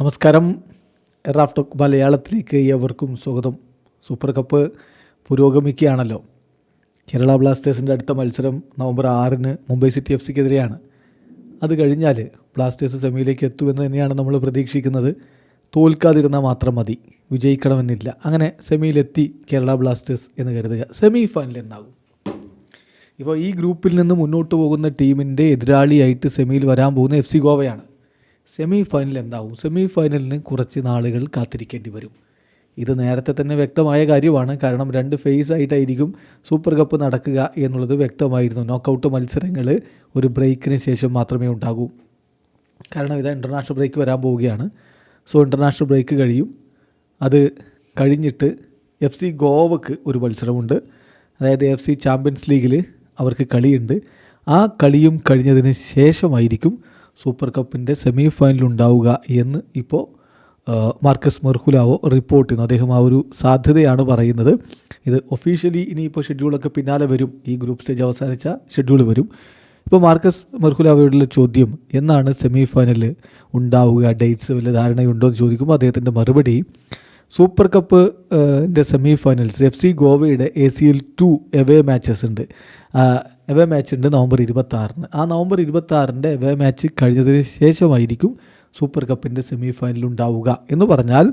നമസ്കാരം. എറാഫ് ടോക്ക് മലയാളത്തിലേക്ക് ഏവർക്കും സ്വാഗതം. Super cup പുരോഗമിക്കുകയാണല്ലോ. കേരള ബ്ലാസ്റ്റേഴ്സിന്റെ അടുത്ത മത്സരം നവംബർ ആറിന് മുംബൈ സിറ്റി എഫ് സിക്കെതിരെയാണ് അത് കഴിഞ്ഞാൽ ബ്ലാസ്റ്റേഴ്സ് സെമിയിലേക്ക് എത്തുമെന്ന് തന്നെയാണ് നമ്മൾ പ്രതീക്ഷിക്കുന്നത്. തോൽക്കാതിരുന്നാൽ മാത്രം മതി വിജയിക്കണമെന്നില്ല. അങ്ങനെ സെമിയിലെത്തി കേരള ബ്ലാസ്റ്റേഴ്സ് എന്ന് കരുതുക. സെമി ഫൈനൽ എന്നാകും ഇപ്പോൾ ഈ ഗ്രൂപ്പിൽ നിന്ന് മുന്നോട്ട് പോകുന്ന ടീമിന്റെ എതിരാളിയായിട്ട് സെമിയിൽ വരാൻ പോകുന്ന എഫ് സി ഗോവയാണ്. സെമി ഫൈനൽ എന്താവും സെമി ഫൈനലിന് കുറച്ച് നാളുകൾ കാത്തിരിക്കേണ്ടി വരും. ഇത് നേരത്തെ തന്നെ വ്യക്തമായ കാര്യമാണ്. കാരണം രണ്ട് ഫേസ് ആയിട്ടായിരിക്കും സൂപ്പർ കപ്പ് നടക്കുക എന്നുള്ളത് വ്യക്തമായിരുന്നു. നോക്കൗട്ട് മത്സരങ്ങൾ ഒരു ബ്രേക്കിന് ശേഷം മാത്രമേ ഉണ്ടാകൂ. കാരണം ഇത് ഇന്റർനാഷണൽ ബ്രേക്ക് വരാൻ പോവുകയാണ്. സോ ഇന്റർനാഷണൽ ബ്രേക്ക് കഴിയും. അത് കഴിഞ്ഞിട്ട് എഫ് സി ഗോവക്ക് ഒരു മത്സരമുണ്ട്. അതായത് എഫ് സി ചാമ്പ്യൻസ് ലീഗിൽ അവർക്ക് കളിയുണ്ട്. ആ കളിയും കഴിഞ്ഞതിന് ശേഷമായിരിക്കും സൂപ്പർ കപ്പിന്റെ സെമി ഫൈനൽ ഉണ്ടാവുക എന്ന് ഇപ്പോൾ മാർക്കസ് മെർഹുലാവോ റിപ്പോർട്ട് ചെയ്യുന്നു. അദ്ദേഹം ആ ഒരു സാധ്യതയാണ് പറയുന്നത്. ഇത് ഒഫീഷ്യലി ഇനിയിപ്പോൾ ഷെഡ്യൂളൊക്കെ പിന്നാലെ വരും. ഈ ഗ്രൂപ്പ് സ്റ്റേജ് അവസാനിച്ച ഷെഡ്യൂൾ വരും. ഇപ്പോൾ മാർക്കസ് മെർഹുലാവയോടുള്ള ചോദ്യം എന്നാണ് സെമി ഫൈനൽ ഉണ്ടാവുക? ഡേറ്റ്സ് വല്ല ധാരണയുണ്ടോ എന്ന് ചോദിക്കുമ്പോൾ അദ്ദേഹത്തിന്റെ മറുപടി super cup semi finals F C ഗോവയുടെ A C L two away matches ഉണ്ട്. എവേ മാച്ച് ഉണ്ട് നവംബർ ഇരുപത്താറിന്. ആ നവംബർ ഇരുപത്താറിന്റെ എവേ മാച്ച് കഴിഞ്ഞതിന് ശേഷമായിരിക്കും സൂപ്പർ കപ്പിന്റെ സെമി ഫൈനൽ ഉണ്ടാവുക. എന്ന് പറഞ്ഞാൽ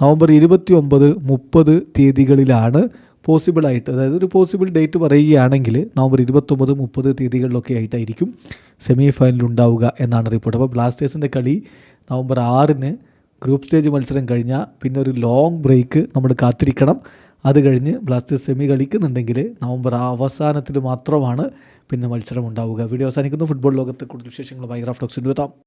നവംബർ ഇരുപത്തി ഒമ്പത് മുപ്പത് തീയതികളിലാണ് പോസിബിളായിട്ട് അതായത് ഒരു പോസിബിൾ ഡേറ്റ് പറയുകയാണെങ്കിൽ നവംബർ ഇരുപത്തൊമ്പത് മുപ്പത് തീയതികളിലൊക്കെ ആയിട്ടായിരിക്കും സെമി ഫൈനൽ ഉണ്ടാവുക എന്നാണ് റിപ്പോർട്ട് അപ്പോൾ ബ്ലാസ്റ്റേഴ്സിന്റെ കളി നവംബർ ആറിന് ഗ്രൂപ്പ് സ്റ്റേജ് മത്സരം കഴിഞ്ഞാൽ പിന്നെ ഒരു ലോങ് ബ്രേക്ക് നമ്മൾ കാത്തിരിക്കണം. അത് കഴിഞ്ഞ് ബ്ലാസ്റ്റേഴ്സ് സെമി കളിക്കുന്നുണ്ടെങ്കിൽ നവംബർ അവസാനത്തിൽ മാത്രമാണ് പിന്നെ മത്സരം ഉണ്ടാവുക. വീഡിയോ അവസാനിക്കുന്നു. ഫുട്ബോൾ ലോകത്തെ കൂടുതൽ വിശേഷങ്ങളുമായി ഗ്രാഫ്റ്റോക്സിന്റെ എത്താം.